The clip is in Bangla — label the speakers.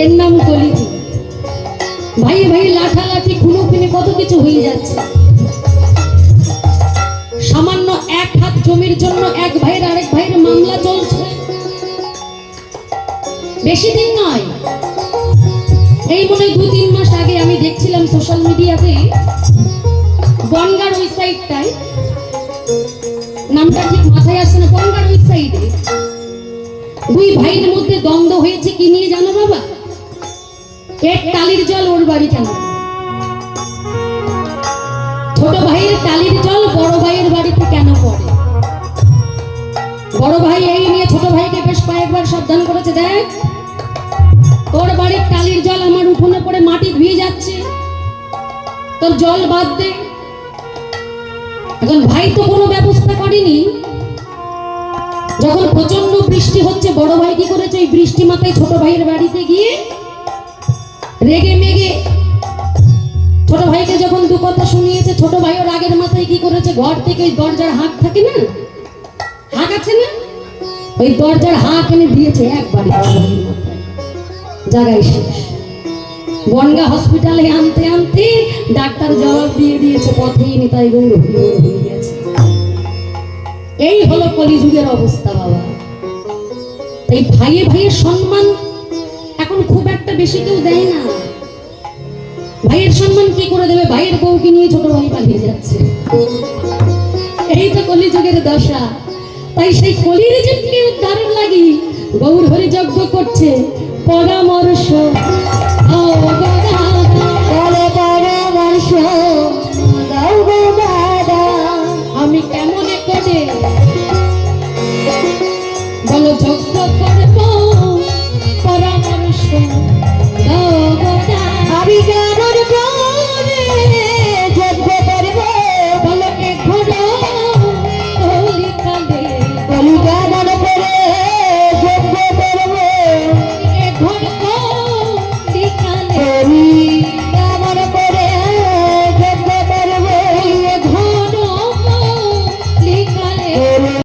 Speaker 1: এর নাম কলিযুগ ভাই ভাই, লাঠালাঠি খুনো খুনে কত কিছু হয়ে যাচ্ছে। সামান্য এক হাত জমির জন্য এক ভাইয়ের আরেক ভাইয়ের মামলা চলছে। বেশি দিন নয়। এই মনে দু তিন মাস আগে আমি দেখছিলাম সোশ্যাল মিডিয়াতে বনগার ওই সাইডটায় নামটা ঠিক মাথায় আসছে না, বনগার ওই সাইডে দুই ভাইয়ের মধ্যে দ্বন্দ্ব হয়েছে, কি নিয়ে জানো বাবা? এক টালির জল ওর বাড়ি কেন? ছোট ভাইয়ের টালির জল বড় ভাইয়ের বাড়িতে কেন পড়ে? বড় ভাই এই নিয়ে ছোট ভাইকে বেশ কয়েকবার সাবধান করেছে, দেখ। তোর বাড়ির টালির জল আমার উঠোনে পড়ে মাটি ধুয়ে যাচ্ছে। তোর জল বাদ দে। এখন ভাই তো কোনো ব্যবস্থা করেনি। যখন প্রচণ্ড বৃষ্টি হচ্ছে, বড় ভাই কি করেছে? ওই বৃষ্টি মাথায় ছোট ভাইয়ের বাড়িতে গিয়ে রেগে মেগে। ছোট ভাইকে যখন দু কথা শুনিয়েছে, ছোট ভাইও রাগের মাথায় কি করেছে? ঘর থেকে ওই দরজার হাঁক থাকে না? হাঁক আছে না? ওই দরজার হাঁক এনে দিয়েছে একবারে। জায়গায় শেষ। বনগা হসপিটালে আনতে আনতে ডাক্তার জবাব দিয়ে দিয়েছে, পথেই নিতাই গৌর হয়ে গেছে। এই হলো কলিযুগের অবস্থা, বাবা। এই ভাইয়ে ভাইয়ের সম্মান এখন খুব একটা বেশি কেউ দেয় না। ভাইয়ের সম্মান কি করে দেবে? ভাইয়ের বউকে নিয়ে ছোট ভাই পালিয়ে যাচ্ছে। এই তো কলিযুগের দশা। তাই সেই কলির জীবকে উদ্ধার লাগি, গৌর হরি যজ্ঞ করছে পরামর্শ। পরামর্শ। আমি কেমন করে 돼